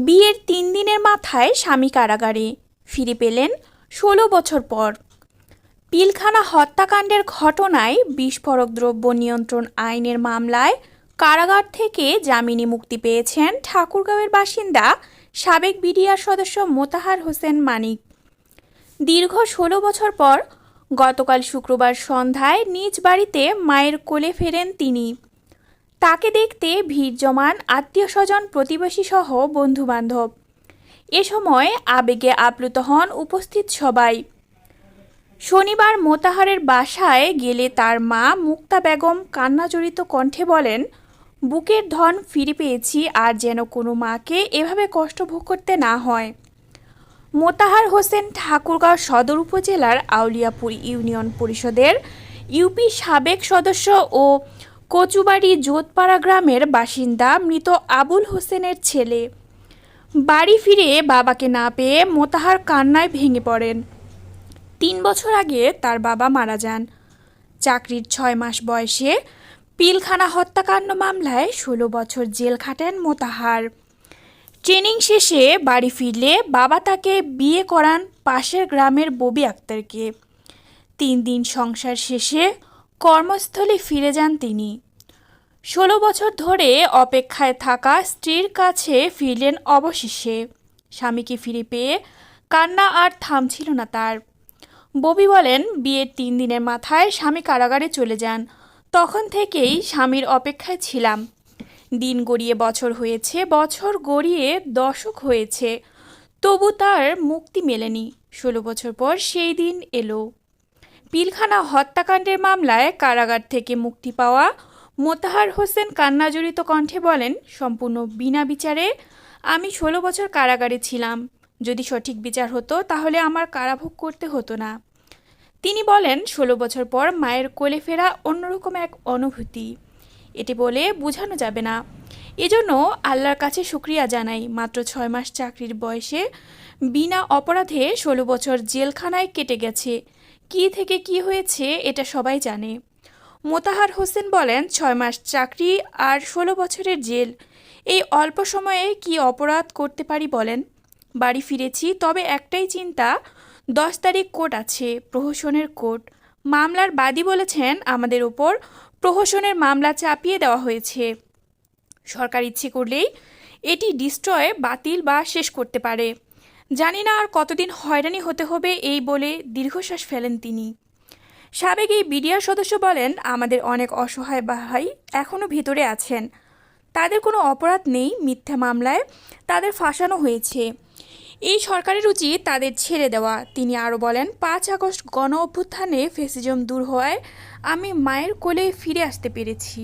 বিয়ের তিন দিনের মাথায় স্বামী কারাগারে। ফিরে পেলেন ষোলো বছর পর। পিলখানা হত্যাকাণ্ডের ঘটনায় বিস্ফোরক দ্রব্য নিয়ন্ত্রণ আইনের মামলায় কারাগার থেকে জামিনে মুক্তি পেয়েছেন ঠাকুরগাঁওয়ের বাসিন্দা সাবেক বিডিআর সদস্য মোতাহার হোসেন মানিক। দীর্ঘ ষোলো বছর পর গতকাল শুক্রবার সন্ধ্যায় নিজ বাড়িতে মায়ের কোলে ফেরেন তিনি। তাকে দেখতে ভিড় জমান আত্মীয় স্বজন প্রতিবেশী সহ বন্ধুবান্ধব। এ সময় আবেগে আপ্লুত হন উপস্থিত সবাই। শনিবার মোতাহারের বাসায় গেলে তার মা মুক্তা বেগম কান্নাজড়িত কণ্ঠে বলেন, বুকের ধন ফিরে পেয়েছি আর যেন কোনো মাকে এভাবে কষ্ট ভোগ করতে না হয়। মোতাহার হোসেন ঠাকুরগাঁও সদর উপজেলার আউলিয়াপুর ইউনিয়ন পরিষদের ইউপি সাবেক সদস্য ও কচুবাড়ি জোতপাড়া গ্রামের বাসিন্দা মৃত আবুল হোসেনের ছেলে। বাড়ি ফিরে বাবাকে না পেয়ে মোতাহার কান্নায় ভেঙে পড়েন। তিন বছর আগে তার বাবা মারা যান। চাকরির ছয় মাস বয়সে পিলখানা হত্যাকাণ্ড মামলায় ষোলো বছর জেল খাটেন মোতাহার। ট্রেনিং শেষে বাড়ি ফিরলে বাবা তাকে বিয়ে করান পাশের গ্রামের ববি আক্তারকে। তিন দিন সংসার শেষে কর্মস্থলে ফিরে যান তিনি। ষোলো বছর ধরে অপেক্ষায় থাকা স্ত্রীর কাছে ফিরলেন অবশেষে। স্বামীকে ফিরে পেয়ে কান্না আর থামছিল না তার। ববি বলেন, বিয়ের তিন দিনের মাথায় স্বামী কারাগারে চলে যান। তখন থেকেই স্বামীর অপেক্ষায় ছিলাম। দিন গড়িয়ে বছর হয়েছে, বছর গড়িয়ে দশক হয়েছে। তবু তার মুক্তি মেলেনি। ষোলো বছর পর সেই দিন এলো। পিলখানা হত্যাকাণ্ডের মামলায় কারাগার থেকে মুক্তি পাওয়া মোতাহার হোসেন কান্নাজড়িত কণ্ঠে বলেন, সম্পূর্ণ বিনা বিচারে আমি ষোলো বছর কারাগারে ছিলাম। যদি সঠিক বিচার হতো, তাহলে আমার কারাভোগ করতে হতো না। তিনি বলেন, ষোলো বছর পর মায়ের কোলে ফেরা অন্যরকম এক অনুভূতি। এটি বলে বোঝানো যাবে না। এজন্য আল্লাহর কাছে শুক্রিয়া জানাই। মাত্র ছয় মাস চাকরির বয়সে বিনা অপরাধে ষোলো বছর জেলখানায় কেটে গেছে। কি থেকে কি হয়েছে এটা সবাই জানে। মোতাহার হোসেন বলেন, ছয় মাস চাকরি আর ষোলো বছরের জেল। এই অল্প সময়ে কি অপরাধ করতে পারি বলেন? বাড়ি ফিরেছি, তবে একটাই চিন্তা, দশ তারিখ কোর্ট আছে, প্রহসনের কোর্ট। মামলার বাদী বলেছেন, আমাদের ওপর প্রহসনের মামলা চাপিয়ে দেওয়া হয়েছে। সরকার ইচ্ছে করলেই এটি ডিস্ট্রয়, বাতিল বা শেষ করতে পারে। জানি না আর কতদিন হয়রানি হতে হবে এই বলে দীর্ঘশ্বাস ফেলেন তিনি। সাবেক এই বিডিআর সদস্য বলেন, আমাদের অনেক অসহায় ভাই এখনও ভিতরে আছেন। তাদের কোনো অপরাধ নেই মিথ্যা মামলায়। তাদের ফাঁসানো হয়েছে। এই সরকারের উচিত তাদের ছেড়ে দেওয়া। তিনি আরও বলেন, পাঁচ আগস্ট গণ অভ্যুত্থানে ফেসিজম দূর হওয়ায় আমি মায়ের কোলে ফিরে আসতে পেরেছি।